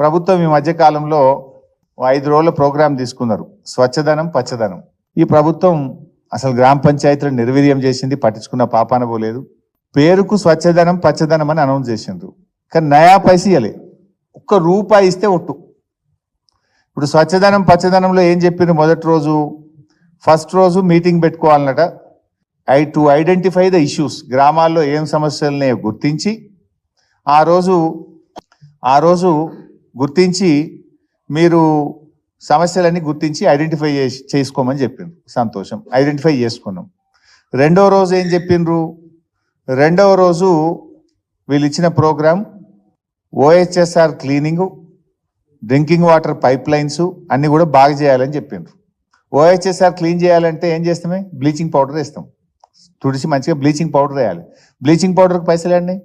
ప్రభుత్వం ఈ మధ్యకాలంలో ఐదు రోజుల ప్రోగ్రాం తీసుకున్నారు. స్వచ్ఛదనం పచ్చదనం. ఈ ప్రభుత్వం అసలు గ్రామ పంచాయతీలను నిర్వీర్యం చేసింది పట్టించుకున్న పాపాన పోలేదు. పేరుకు స్వచ్ఛదనం పచ్చదనం అని అనౌన్స్ చేసిండ్రు. కానీ నయా పైస ఇవ్వలే ఒక్క రూపాయి ఇస్తే ఒట్టు. ఇప్పుడు స్వచ్ఛదనం పచ్చదనంలో ఏం చెప్పిన మొదటి రోజు? ఫస్ట్ రోజు meeting పెట్టుకోవాలన్నట. I to identify the issues. గ్రామాల్లో ఏం సమస్యలని గుర్తించి ఆ రోజు ఆ రోజు గుర్తించి మీరు సమస్యలన్నీ గుర్తించి ఐడెంటిఫై చేసి చేసుకోమని చెప్పిండ్రు. సంతోషం. ఐడెంటిఫై చేసుకున్నాం. రెండవ రోజు ఏం చెప్పిండ్రు? రెండవ రోజు వీళ్ళు ఇచ్చిన programme OHSR cleaning drinking water pipe lines అన్ని కూడా బాగా చేయాలని చెప్పిండ్రు. ఓహెచ్ఎస్ఆర్ క్లీన్ చేయాలంటే ఏం చేస్తామే? బ్లీచింగ్ పౌడర్ వేస్తాం. తుడిచి మంచిగా బ్లీచింగ్ పౌడర్ వేయాలి. బ్లీచింగ్ పౌడర్కి పైసలు అండి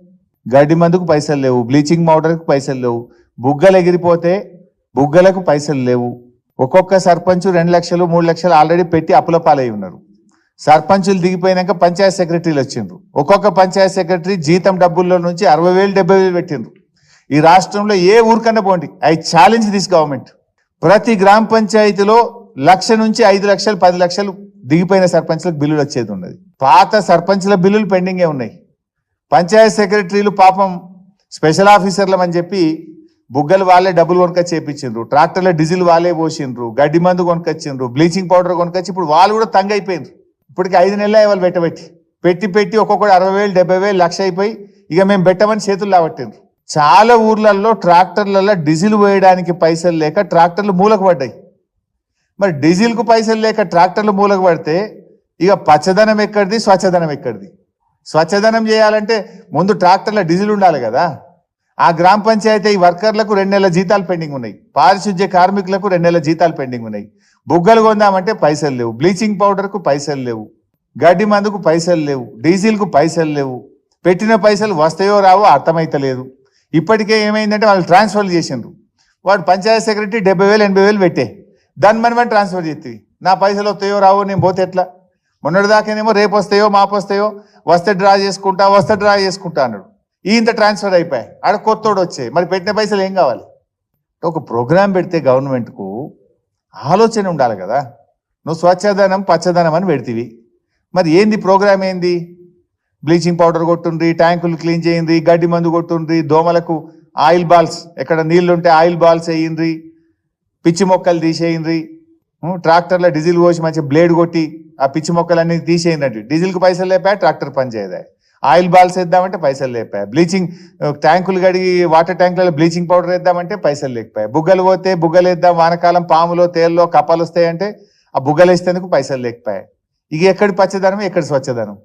గడ్డి మందుకు పైసలు లేవు. బ్లీచింగ్ పౌడర్కి పైసలు లేవు. బుగ్గలు ఎగిరిపోతే బుగ్గలకు పైసలు లేవు. ఒక్కొక్క సర్పంచ్ రెండు లక్షలు మూడు లక్షలు ఆల్రెడీ పెట్టి అప్పుల పాలై ఉన్నారు. సర్పంచులు దిగిపోయినాక పంచాయత్ సెక్రటరీలు వచ్చిండ్రు. ఒక్కొక్క పంచాయత్ సెక్రటరీ జీతం డబ్బుల్లో నుంచి అరవై వేలు డెబ్బై వేలు పెట్టిండ్రు. ఈ రాష్ట్రంలో ఏ ఊరికన్నా పోండి. I challenge this government. ప్రతి గ్రామ పంచాయతీలో లక్ష నుంచి ఐదు లక్షలు పది లక్షలు దిగిపోయిన సర్పంచ్లకు బిల్లులు వచ్చేది ఉన్నది. పాత సర్పంచ్ల బిల్లులు పెండింగే ఉన్నాయి. పంచాయత్ సెక్రటరీలు పాపం స్పెషల్ ఆఫీసర్లం అని చెప్పి బుగ్గలు వాళ్ళే డబ్బులు కొనుకొచ్చి చేపించిండ్రు ట్రాక్టర్ల డీజిల్ వాళ్ళే పోసిండ్రు గడ్డి మందు కొనుకొచ్చిండ్రు బ్లీచింగ్ పౌడర్ కొనుకొచ్చి ఇప్పుడు వాళ్ళు కూడా తంగ అయిపోయిండ్రు ఇప్పటికి ఐదు నెలలు వాళ్ళు పెట్టబెట్టి పెట్టి పెట్టి ఒక్కొక్కటి అరవై వేలు డెబ్బై వేలు లక్ష అయిపోయి ఇక మేము పెట్టమని చేతులు లాబట్టిండ్రు చాలా ఊర్లలో ట్రాక్టర్లలో డీజిల్ వేయడానికి పైసలు లేక ట్రాక్టర్లు మూలకు పడ్డాయి. మరి డీజిల్కు పైసలు లేక ట్రాక్టర్లు మూలకు పడితే ఇక పచ్చదనం ఎక్కడిది స్వచ్ఛదనం ఎక్కడిది? స్వచ్ఛదనం చేయాలంటే ముందు ట్రాక్టర్ల డీజిల్ ఉండాలి కదా. ఆ గ్రామ పంచాయతీ ఈ వర్కర్లకు రెండు నెలల జీతాలు పెండింగ్ ఉన్నాయి. పారిశుద్ధ్య కార్మికులకు రెండు నెలల జీతాలు పెండింగ్ ఉన్నాయి. బుగ్గలు కొందామంటే పైసలు లేవు. బ్లీచింగ్ పౌడర్కు పైసలు లేవు. గడ్డి మందుకు పైసలు లేవు. డీజిల్కు పైసలు లేవు. పెట్టిన పైసలు వస్తాయో రావో అర్థమైతలేదు. ఇప్పటికే ఏమైందంటే వాళ్ళు ట్రాన్స్ఫర్ చేసిండ్రు. వాడు పంచాయత్ సెక్రటరీ డెబ్బై వేలు ఎనభై వేలు పెట్టే. దాని మనం ట్రాన్స్ఫర్ చేస్తుంది నా పైసలు వస్తాయో రావో నేను పోతే ఎట్లా? మొన్నటిదాకేనేమో రేపు వస్తాయో మాపు వస్తాయో వస్తే డ్రా చేసుకుంటా వస్తే డ్రా చేసుకుంటా అన్నాడు. ఈయంత ఇంత ట్రాన్స్ఫర్ అయిపోయాయి. ఆడ కొత్తోడు వచ్చాయి. మరి పెట్టిన పైసలు ఏం కావాలి? ఒక ప్రోగ్రాం పెడితే గవర్నమెంట్కు ఆలోచన ఉండాలి కదా. నువ్వు స్వచ్ఛదనం పచ్చదనం అని పెడితివి. మరి ఏంది ప్రోగ్రామ్ ఏంది? బ్లీచింగ్ పౌడర్ కొట్టుండ్రి ట్యాంకులు క్లీన్ చేయండి గడ్డి మందు కొట్టుండ్రి దోమలకు ఆయిల్ బాల్స్ ఎక్కడ నీళ్ళు ఉంటే ఆయిల్ బాల్స్ వేయండ్రి పిచ్చి మొక్కలు తీసేయండ్రి ట్రాక్టర్లో డీజిల్ పోసి మంచి బ్లేడ్ కొట్టి ఆ పిచ్చి మొక్కలన్నీ తీసేయండి డీజిల్కి పైసలు లేపా ట్రాక్టర్ పని చేయదా? ఆయిల్ బాల్స్ వేద్దామంటే పైసలు లేకపోయాయి. బ్లీచింగ్ ట్యాంకులు కడిగి వాటర్ ట్యాంకులలో బ్లీచింగ్ పౌడర్ వేద్దామంటే పైసలు లేకపోయాయి. బుగ్గలు పోతే బుగ్గలు వేద్దాం వానకాలం పాములో తేల్లో కప్పలు వస్తాయంటే ఆ బుగ్గలు వేసేందుకు పైసలు లేకపోయాయి. ఇక ఎక్కడి పచ్చదనం ఎక్కడి స్వచ్ఛదనం